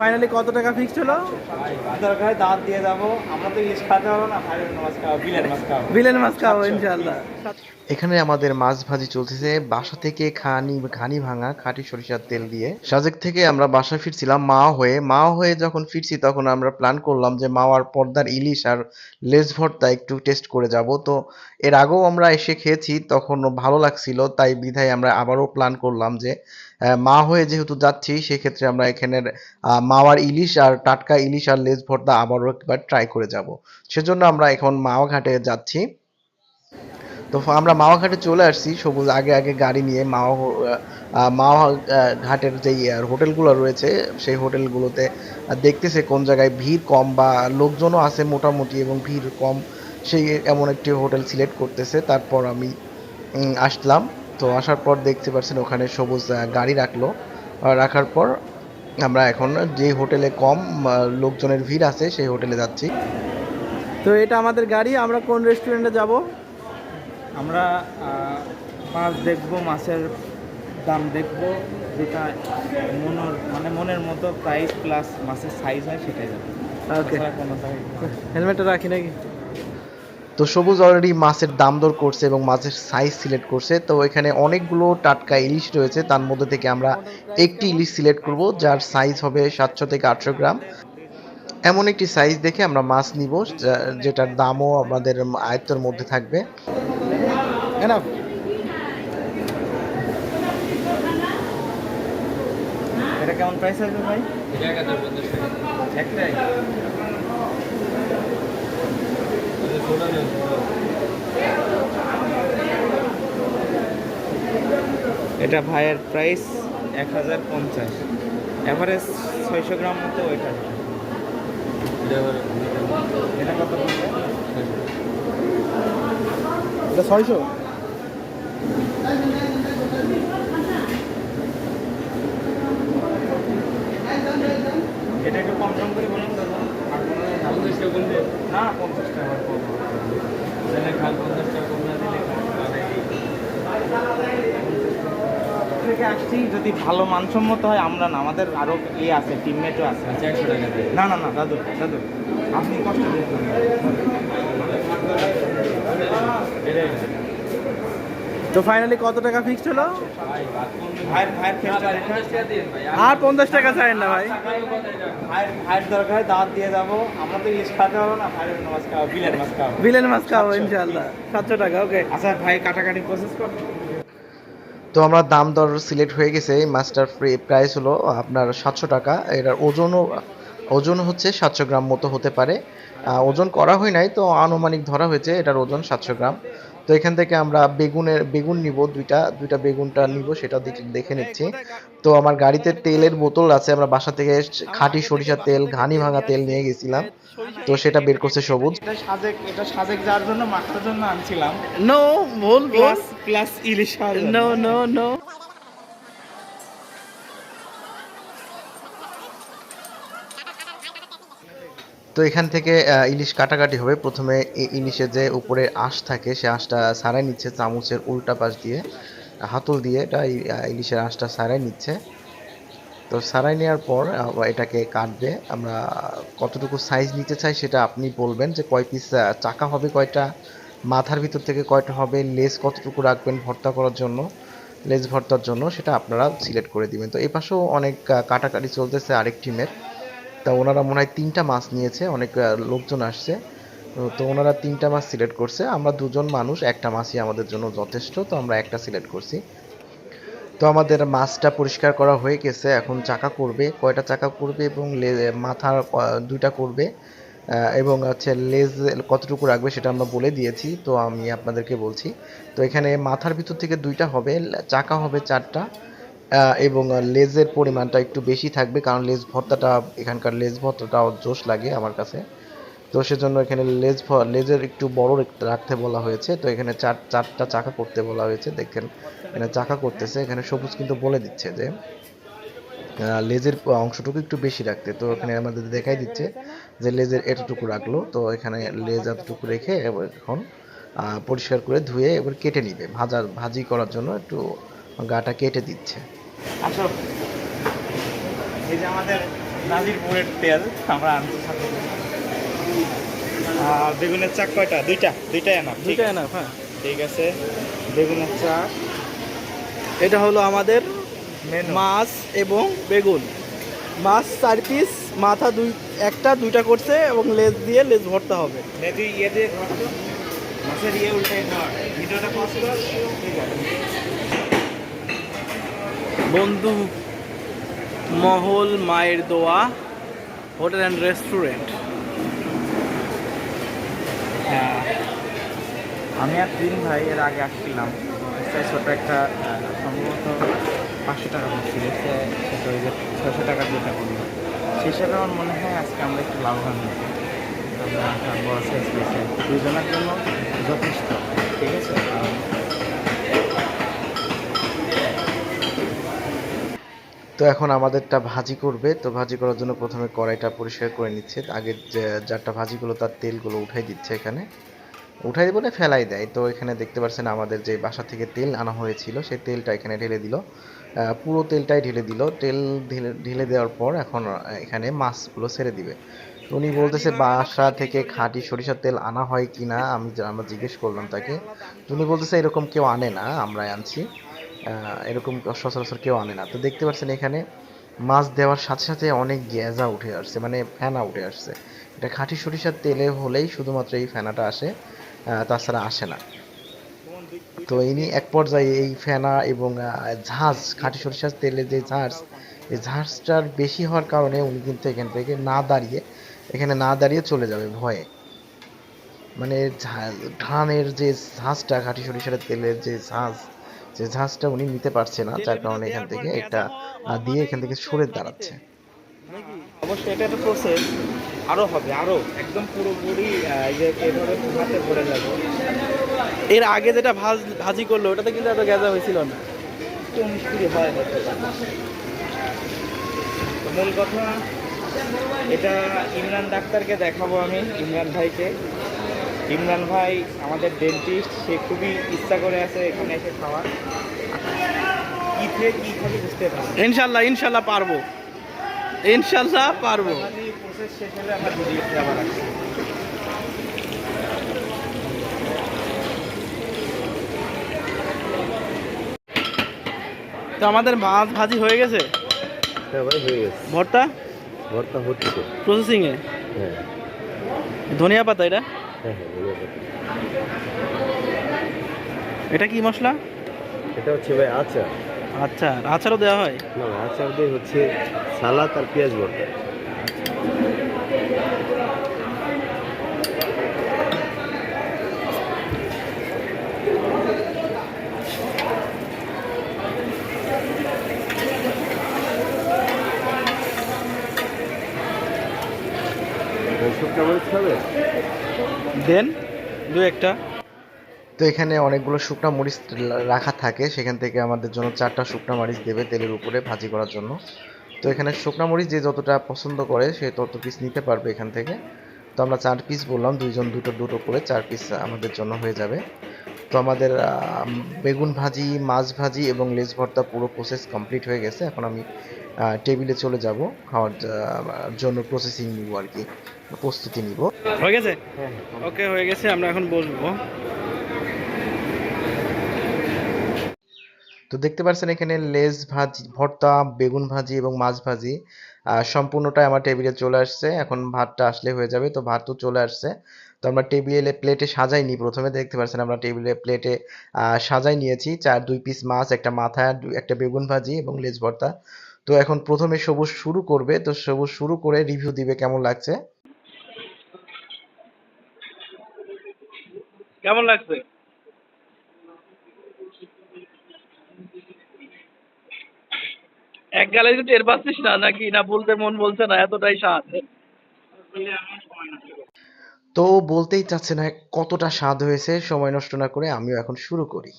Finally কত টাকা fixed হলো? দরকার দাঁত দিয়ে যাব। আমরা তো ইলিশ খাতে পারব না। ভাইয়ের মাছ খাওয়া বিলের মাছ খাওয়া বিলেন মাছ খাওয়া ইনশাল্লাহ এখানে আমাদের মাছ ভাজি চলতেছে। বাসা থেকে খানি, ঘানি ভাঙা খাঁটি সরিষার তেল দিয়ে। সাজেক থেকে আমরা বাসা ফিরছিলাম মা হয়ে। মা হয়ে যখন ফিরছি তখন আমরা প্ল্যান করলাম যে মাওয়ার পর্দার ইলিশ আর লেজ ভর্তা একটু টেস্ট করে যাব। তো এর আগেও আমরা এসে খেয়েছি তখন ভালো লাগছিল। তাই বিধায় আমরা আবারও প্ল্যান করলাম যে মা হয়ে যেহেতু যাচ্ছি, সেক্ষেত্রে আমরা এখানের মাওয়ার ইলিশ আর টাটকা ইলিশ আর লেজ ভর্তা আবারও একবার ট্রাই করে যাব। সেজন্য আমরা এখন মাওয়া ঘাটে যাচ্ছি। তো আমরা মাওয়া ঘাটে চলে আসছি সবুজ আগে আগে গাড়ি নিয়ে মাওয়া মাওয়া ঘাটের যেই আহ, হোটেলগুলো রয়েছে সেই হোটেলগুলোতে দেখতেছে কোন জায়গায় ভিড় কম বা লোকজনও আছে মোটামুটি এবং ভিড় কম সেই এমন একটি হোটেল সিলেক্ট করতেছে তারপর আমি আসলাম। তো আসার পর দেখতে পাচ্ছেন ওখানে সবুজ গাড়ি রাখল রাখার পর আমরা এখন যে হোটেলে কম লোকজনের ভিড় আছে সেই হোটেলে যাচ্ছি। তো এটা আমাদের গাড়ি আমরা কোন রেস্টুরেন্টে যাব? আমরা মাছ দেখব মাছের দাম দেখব যেটা মনের মানে মনের মতো প্রাইস প্লাস মাছের সাইজ হয় সেটাই যাবে ওকে হেলমেটটা রাখি নাকি? তো সবুজ অলরেডি মাছের দাম দর করছে এবং মাছের সাইজ সিলেক্ট করছে। তো এখানে অনেকগুলো টাটকা ইলিশ রয়েছে তার মধ্যে থেকে আমরা একটি ইলিশ সিলেক্ট করব যার সাইজ হবে সাতশো থেকে আটশো গ্রাম। এমন একটি সাইজ দেখে আমরা মাছ নিব যা- যেটার দামও আমাদের আয়ত্তের মধ্যে থাকবে। এনাফ এটা কেমন প্রাইস আসবে ভাই? একটাই। এটা ভাইয়ের প্রাইস এক হাজার পঞ্চাশ। অ্যাভারেজ ছয়শো গ্রাম মতো ওইটা এটা কত? এটা ছয়শো? এটা একটু কম করে বলুন আর পঞ্চাশ টাকা না পঞ্চাশ টাকা কম তাহলে খাল পঞ্চাশ টাকা কম না দিলে আসছি যদি ভালো মানসম্মত হয় আমরা না আমাদের আরও ইয়ে আছে টিমমেটও আছে। একশো টাকা না না না দাদু দাদু আপনি কষ্ট দিন। তো ফাইনালি কত টাকা ফিক্স হলো? আর পঞ্চাশ টাকা চাই না ভাই। ভাইয়ের দরকার দাঁত দিয়ে যাব আমরা তো ইলিশ খাতে পারব না ভাইয়ের মাছ খাওয়া বিলের মাছ খাওয়া বিলেন মাছ খাব ইনশাল্লাহ সাতশো টাকা ওকে আচ্ছা ভাই কাটাকাটি প্রসেস কর। তো আমরা দাম দর সিলেক্ট হয়ে গেছে মাছটার প্রাইস হলো আপনার সাতশো টাকা। এটার ওজনও ওজন হচ্ছে সাতশো গ্রাম মতো হতে পারে। ওজন করা হয় নাই তো আনুমানিক ধরা হয়েছে এটার ওজন সাতশো গ্রাম। তো এখান থেকে আমরা বেগুনের বেগুন নিব দুইটা দুইটা বেগুনটা নিব সেটা দেখে- নিচ্ছি। তো আমার গাড়িতে তেলের বোতল আছে আমরা বাসা থেকে খাঁটি সরিষার তেল ঘানি ভাঙা তেল নিয়ে গেছিলাম। তো সেটা বের করছে সবুজ। এটা সাজেক এটা সাজেক যাওয়ার জন্য মাখার জন্য আনছিলাম। নো ভুল ভুল। প্লাস প্লাস ইলিশ নো নো নো তো এখান থেকে ইলিশ কাটাকাটি হবে। প্রথমে ই- ইলিশের যে উপরে আঁশ থাকে, সে আঁশটা সারাই নিচ্ছে চামচের উল্টা পাশ দিয়ে, হাতল দিয়ে এটা ইলিশের আঁশটা সারাই নিচ্ছে। তো সারাই নেওয়ার পর এটাকে কাটবে। আমরা কতটুকু সাইজ নিতে চাই সেটা আপনি বলবেন যে কয় পিস চাকা হবে কয়টা, মাথার ভিতর থেকে কয়টা হবে লেজ কতটুকু রাখবেন ভর্তা করার জন্য লেজ ভর্তার জন্য সেটা আপনারা সিলেক্ট করে দিবেন। তো এই পাশেও অনেক কাটাকাটি চলতেছে আরেক টিমের তা ওনারা মনে হয় তিনটা মাছ নিয়েছে, অনেক লোকজন আসছে। তো- ওনারা তিনটা মাছ সিলেক্ট করছে। আমরা দুজন মানুষ, একটা মাছই আমাদের জন্য যথেষ্ট, তো আমরা একটা সিলেক্ট করছি। তো আমাদের মাছটা পরিষ্কার করা হয়ে গেছে, এখন চাকা করবে, কয়টা চাকা করবে এবং মাথা দুইটা করবে এবং হচ্ছে লেজ কতটুকু রাখবে সেটা আমরা বলে দিয়েছি, তো আমি আপনাদেরকে বলছি। তো এখানে মাথার ভিতর থেকে দুইটা হবে চাকা হবে চারটা এবং লেজের পরিমাণটা একটু বেশি থাকবে, কারণ লেজ ভর্তাটা, এখানকার লেজ ভর্তাটা জোশ লাগে আমার কাছে। তো সেজন্য এখানে লেজ লেজের একটু বড় রাখতে বলা হয়েছে। তো এখানে চার, চারটা চাকা করতে বলা হয়েছে। দেখেন, এখানে চাকা করতেছে। এখানে সবুজ কিন্তু বলে দিচ্ছে যে লেজের অংশটুকু একটু বেশি রাখতে। তো এখানে আমাদের দেখাই দিচ্ছে যে লেজের এতটুকু রাখল। তো এখানে লেজ এতটুকু রেখে এখন পরিষ্কার করে ধুয়ে এবার কেটে নিবে। ভাজা, ভাজি করার জন্য একটু গাটা কেটে দিচ্ছে। আসো। এই যে আমাদের নাজিরপুরের তেল আমরা আনছি সাথে। বেগুনের চাক কয়টা? দুইটা। দুইটাই আনা দুইটাই না হ্যাঁ। ঠিক আছে। বেগুনের চাক। এটা হলো আমাদের মেনু মাছ এবং বেগুন। মাছ চার পিস মাথা দুই একটা দুইটা করছে এবং লেজ দিয়ে লেজ ভরতে হবে। ইয়ে মাছের ইয়ে উল্টে ভিডিওটা ঠিক আছে। বন্ধু মহল মায়ের দোয়া, হোটেল অ্যান্ড রেস্টুরেন্ট। হ্যাঁ আমি আর তিন ভাই এর আগে আসছিলাম। ছোট একটা সম্ভবত পাঁচশো টাকা পড়ছিল সেটা ওই যে ছশো টাকা যেটা করল। সেই হিসাবে আমার মনে হয় আজকে আমরা একটু লাভবান। হয়েছি আমরা বড় দুজনের জন্য যথেষ্ট, ঠিক আছে? তো এখন আমাদেরটা ভাজি করবে। তো ভাজি করার জন্য প্রথমে কড়াইটা পরিষ্কার করে নিচ্ছে। আগে যারটা ভাজিগুলো, তার তেলগুলো উঠাই দিচ্ছে এখানে। উঠাই বলে ফেলাই দেয়। তো এখানে দেখতে পাচ্ছেন আমাদের যে বাসা থেকে তেল আনা হয়েছিল, সেই তেলটা এখানে ঢেলে দিল। পুরো তেলটাই ঢেলে দিল। তেল ঢেলে ঢেলে দেওয়ার পর এখন এখানে মাছগুলো ছেড়ে দিবে। উনি বলতেছে, বাসা থেকে খাঁটি সরিষার তেল আনা হয় কি না আমি আমরা জিজ্ঞেস করলাম তাকে। উনি বলতেছে, এরকম কেউ আনে না, আমরাই আনছি। এরকম সচরাচর কেউ আনে না। তো দেখতে পাচ্ছেন এখানে মাছ দেওয়ার সাথে সাথে অনেক গ্যাজা উঠে আসছে মানে ফেনা উঠে আসছে। এটা খাঁটি সরিষার তেলে হলেই শুধুমাত্র এই ফেনাটা আসে তাছাড়া আসে না। তো ইনি এক পর্যায়ে এই ফেনা এবং ঝাঁজ, খাঁটি সরিষার তেলের যে ঝাঁজ, এই ঝাঁজটার বেশি হওয়ার কারণে উনি কিন্তু এখান থেকে না দাঁড়িয়ে, এখানে না দাঁড়িয়ে চলে যাবে ভয়ে। মানে ধানের যে ঝাঁজটা, খাঁটি সরিষার তেলের যে ঝাঁজ যে ঝাঁজটা উনি নিতে পারছে না যার কারণে এখান থেকে এটা দিয়ে এখান থেকে সরে দাঁড়াচ্ছে। অবশ্যই এটা একটা প্রসেস আরও হবে আরও একদম পুরোপুরি এভাবে হাতে ভরে যাব। এর আগে যেটা ভাজ ভাজি করল ওটাতে কিন্তু এত গ্যাজা হয়েছিল না। একটু মিষ্টি হয়। তো মূল কথা এটা ইমরান ডাক্তারকে দেখাবো আমি ইমরান ভাইকে। ইমরান ভাই আমাদের ডেন্টিস্ট সে খুবই ইচ্ছা করে আছে এখানে এসে খাওয়ার। কি থেকে কি খাবে বুঝতে পারব ইনশাল্লাহ ইনশাল্লাহ পারব। ইনশাল্লাহ পারব। প্রসেস শেষ হলে আমরা ভিডিওতে আবার আসছি তো আমাদের মাছ ভাজি হয়ে গেছে? হ্যাঁ ভাই হয়ে গেছে। ভর্তা? ভর্তা হচ্ছে। প্রসেসিং এ? হ্যাঁ। ধনিয়া পাতা এটা? হ্যাঁ হ্যাঁ এটা কি মশলা? এটা হচ্ছে ভাই আচার। আচ্ছা আচারও দেওয়া হয়? না আচার দিয়ে হচ্ছে সালাদ আর পেঁয়াজ ভর্তা। শুকনো মরিচ খাবে? দেন, দু একটা। তো এখানে অনেকগুলো শুকনা মরিচ রাখা থাকে, সেখান থেকে আমাদের জন্য চারটা শুকনো মরিচ দেবে তেলের উপরে ভাজি করার জন্য। তো এখানে শুকনা মরিচ যে যতটা পছন্দ করে, সে তত পিস নিতে পারবে এখান থেকে। তো আমরা চার পিস বললাম, দুইজন দুটো দুটো করে চার পিস আমাদের জন্য হয়ে যাবে। তো আমাদের বেগুন ভাজি মাছ ভাজি এবং লেজ ভর্তা পুরো প্রসেস কমপ্লিট হয়ে গেছে। এখন আমি টেবিলে চলে যাব খাওয়ার জন্য প্রসেসিং নিব আর কি প্রস্তুতি নিব। হয়ে গেছে? হ্যাঁ ওকে হয়ে গেছে আমরা এখন বসবো। তো দেখতে পাচ্ছেন এখানে লেজ ভাজি, ভর্তা, বেগুন ভাজি এবং মাছ ভাজি সম্পূর্ণটাই আমার টেবিলে চলে আসছে। এখন ভাতটা আসলে হয়ে যাবে, তো ভাত তো চলে আসছে। তো আমরা টেবিলে প্লেটে সাজাই নি প্রথমে, দেখতে পাচ্ছেন আমরা টেবিলে প্লেটে সাজাই নিয়েছি। চার, দুই পিস মাছ, একটা মাথা একটা বেগুন ভাজি এবং লেজ ভর্তা। তো এখন প্রথমে সবুজ শুরু করবে, তো সবুজ শুরু করে রিভিউ দিবে কেমন লাগছে। কেমন লাগছে? এক গালে টের পাচ্ছিস না, নাকি না বলতে মন বলছে না, এতটাই স্বাদ। তো বলতেই চাচ্ছে না কতটা স্বাদ হয়েছে, সময় নষ্ট না করে আমিও এখন শুরু করি।